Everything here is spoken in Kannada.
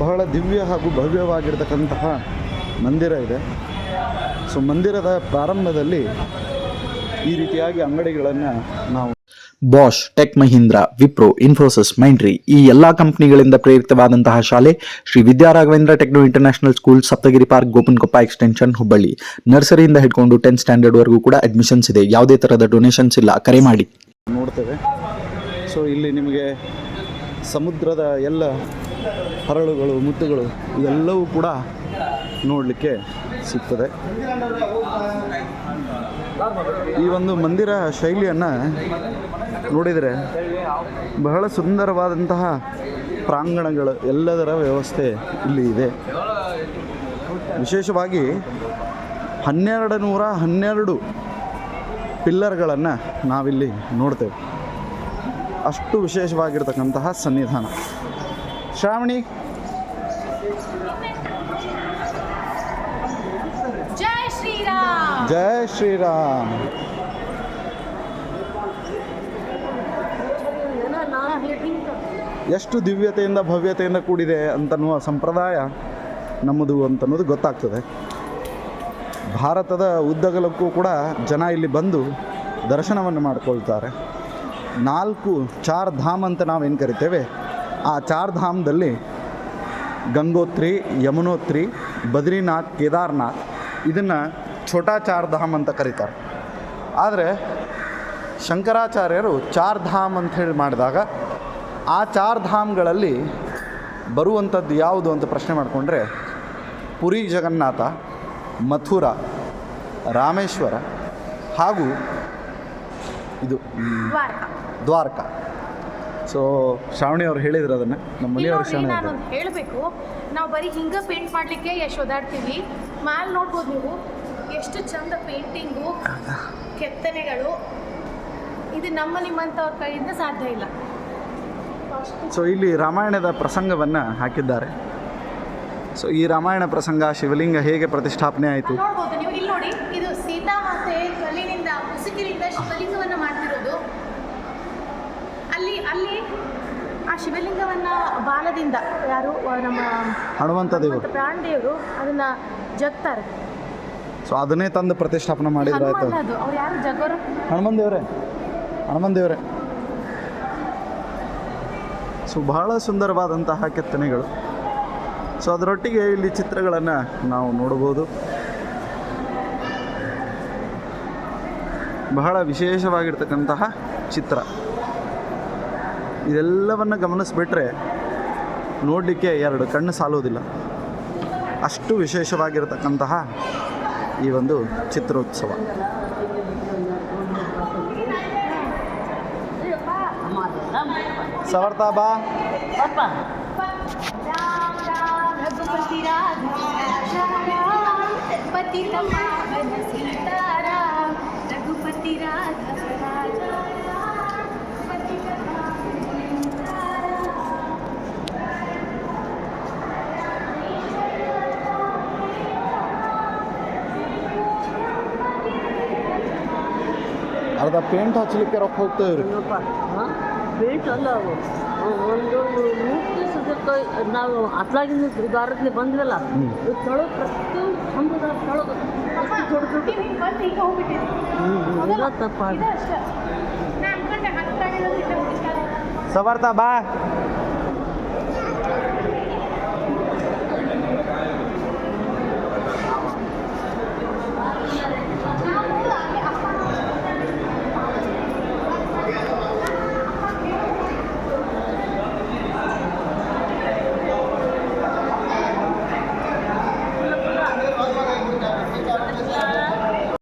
ಬಹಳ ದಿವ್ಯ ಹಾಗೂ ಭವ್ಯವಾಗಿರ್ತಕ್ಕಂತಹ ಮಂದಿರ ಇದೆ. ಸೊ ಮಂದಿರದ ಪ್ರಾರಂಭದಲ್ಲಿ ಈ ರೀತಿಯಾಗಿ ಅಂಗಡಿಗಳನ್ನು ನಾವು Bosch Tech Mahindra Wipro Infosys Mindtree ಈ ಎಲ್ಲಾ ಕಂಪನಿಗಳಿಂದ ಪ್ರೇರಿತವಾದಂತಹ ಶಾಲೆ Shri Vidyaraghavendra techno international school Saptagiri park Gopankoppa extension Hubballi ನರ್ಸರಿಯಿಂದ ಹಿಡ್ಕೊಂಡು ಟೆಂತ್ ಸ್ಟ್ಯಾಂಡರ್ಡ್ ವರೆಗೂ ಕೂಡ ಅಡ್ಮಿಷನ್ಸ್ ಇದೆ. ಯಾವುದೇ ತರಹದ ಡೊನೇಷನ್ಸ್ ಇಲ್ಲ. ಕರೆ ಮಾಡಿ. ನೋಡ್ತೇವೆ. ಸೊ ಇಲ್ಲಿ ನಿಮಗೆ ಸಮುದ್ರದ ಎಲ್ಲ ಹರಳುಗಳು, ಮುತ್ತುಗಳು ಇದೆಲ್ಲವೂ ಕೂಡ ನೋಡಲಿಕ್ಕೆ ಸಿಗ್ತದೆ. ಈ ಒಂದು ಮಂದಿರ ಶೈಲಿಯನ್ನು ನೋಡಿದರೆ ಬಹಳ ಸುಂದರವಾದಂತಹ ಪ್ರಾಂಗಣಗಳು ಎಲ್ಲದರ ವ್ಯವಸ್ಥೆ ಇಲ್ಲಿ ಇದೆ. ವಿಶೇಷವಾಗಿ ಹನ್ನೆರಡು ನೂರ ಹನ್ನೆರಡು ಪಿಲ್ಲರ್ಗಳನ್ನು ನಾವಿಲ್ಲಿ ನೋಡ್ತೇವೆ. ಅಷ್ಟು ವಿಶೇಷವಾಗಿರ್ತಕ್ಕಂತಹ ಸನ್ನಿಧಾನ. ಶ್ರಾವಣಿ? ಜೈ ಶ್ರೀರಾಮ್. ಜೈ ಶ್ರೀರಾಮ್. ಎಷ್ಟು ದಿವ್ಯತೆಯಿಂದ ಭವ್ಯತೆಯಿಂದ ಕೂಡಿದೆ ಅಂತನ್ನುವ ಸಂಪ್ರದಾಯ ನಮ್ಮದು ಅಂತನ್ನೋದು ಗೊತ್ತಾಗ್ತದೆ. ಭಾರತದ ಉದ್ದಗಲಕ್ಕೂ ಕೂಡ ಜನ ಇಲ್ಲಿ ಬಂದು ದರ್ಶನವನ್ನು ಮಾಡಿಕೊಳ್ತಾರೆ. ನಾಲ್ಕು ಚಾರ್ ಧಾಮ್ ಅಂತ ನಾವೇನು ಕರಿತೇವೆ? ಆ ಚಾರ್ಧಾಮದಲ್ಲಿ ಗಂಗೋತ್ರಿ ಯಮುನೋತ್ರಿ ಬದ್ರಿನಾಥ್ ಕೇದಾರ್ನಾಥ್ ಇದನ್ನು ಛೋಟಾ ಚಾರ್ಧಾಮ್ ಅಂತ ಕರೀತಾರೆ. ಆದರೆ ಶಂಕರಾಚಾರ್ಯರು ಚಾರ್ ಅಂಥೇಳಿ ಅಂತ ಹೇಳಿ ಮಾಡಿದಾಗ ಆ ಚಾರ್ಧಾಮ್ಗಳಲ್ಲಿ ಬರುವಂಥದ್ದು ಯಾವುದು ಅಂತ ಪ್ರಶ್ನೆ ಮಾಡಿಕೊಂಡ್ರೆ ಪುರಿ ಜಗನ್ನಾಥ ಮಥುರಾ ರಾಮೇಶ್ವರ ಹಾಗೂ ಇದು ದ್ವಾರಕಾ. ದ್ವಾರಕ. ಸೊ ಶ್ರಾವಣಿ ಅವ್ರು ಹೇಳಿದ್ರು ಅದನ್ನು. ನಮ್ಮ ಮನೆಯವ್ರ ಶ್ರಾವಣಿ ನಾನು ಅವ್ರು. ಹೇಳಬೇಕು. ನಾವು ಬರೀ ಹಿಂಗೆ ಪೇಂಟ್ ಮಾಡಲಿಕ್ಕೆ ಎಷ್ಟು ಓದಾಡ್ತೀವಿ ಮ್ಯಾಲ್ ನೋಡ್ಬೋದು ನೀವು ಎಷ್ಟು ಚಂದ ಪೇಂಟಿಂಗು ಕೆತ್ತನೆಗಳು. ಇದು ನಮ್ಮ ನಿಮ್ಮಂಥವ್ರ ಕೈಯಿಂದ ಸಾಧ್ಯ ಇಲ್ಲ. ಸೊ ಇಲ್ಲಿ ರಾಮಾಯಣದ ಪ್ರಸಂಗವನ್ನು ಹಾಕಿದ್ದಾರೆ. ಸೊ ಈ ರಾಮಾಯಣ ಪ್ರಸಂಗ ಶಿವಲಿಂಗ ಹೇಗೆ ಪ್ರತಿಷ್ಠಾಪನೆ ಆಯಿತು? ನೋಡ್ಬೋದು ನೀವು ಇಲ್ಲಿ ನೋಡಿ ಇದು ಸೀತಾ ಮಾತೆ ಕಲ್ಲಿನಿಂದ ಉಸುಕಿನಿಂದ ಶಿವಲಿಂಗವನ್ನ ಮಾಡ್ತಿರೋದು ಅಲ್ಲಿ ಅಲ್ಲಿ ಆ ಶಿವಲಿಂಗವನ್ನ ಬಾಲದಿಂದ ಯಾರು ನಮ್ಮ ಹನುಮಂತ ದೇವರು. ಪ್ರಾಣ ದೇವರು ಅದನ್ನ ಜಗ್ತಾರೆ. ಸೊ ಅದನ್ನೇ ತಂದು ಪ್ರತಿಷ್ಠಾಪನೆ ಮಾಡಿದ್ರೆ ಆಯ್ತು. ಹನುಮಂತ ಅದು. ಅವ್ರು ಯಾರು ಜಗ್ಗೋರು? ಹನುಮಂತ ದೇವರೇ. ಹನುಮಂತ ದೇವರೇ. ಸೊ ಬಹಳ ಸುಂದರವಾದಂತಹ ಕೆತ್ತನೆಗಳು. ಸೊ ಅದರೊಟ್ಟಿಗೆ ಇಲ್ಲಿ ಚಿತ್ರಗಳನ್ನು ನಾವು ನೋಡಬಹುದು. ಬಹಳ ವಿಶೇಷವಾಗಿರ್ತಕ್ಕಂತಹ ಚಿತ್ರ. ಇದೆಲ್ಲವನ್ನು ಗಮನಿಸ್ಬಿಟ್ರೆ ನೋಡಲಿಕ್ಕೆ ಎರಡು ಕಣ್ಣು ಸಾಲೋದಿಲ್ಲ ಅಷ್ಟು ವಿಶೇಷವಾಗಿರತಕ್ಕಂತಹ ಈ ಒಂದು ಚಿತ್ರೋತ್ಸವ. ಬಾ. ರಘುಪತಿ ರಾಘವ ಅರ್ಧ ಪೇಂಟ್ ಹಚ್ಚಲಿಕ್ಕೆ ರೊಕ್ಕ ಹೋಗ್ತೇವೆ ರೀ ಪೇಂಟ್ ಅಲ್ಲ ಒಂದು ನಾವು ಅತ್ಲಾಗಿಂದ ಭಾರತದಲ್ಲಿ ಬಂದ್ವಲ್ಲ ತೊಳಗ್ ಪ್ರತಿಯೊಂದು ದೊಡ್ಡ ದೊಡ್ಡ. ಸವರ್ತಾ ಬಾ.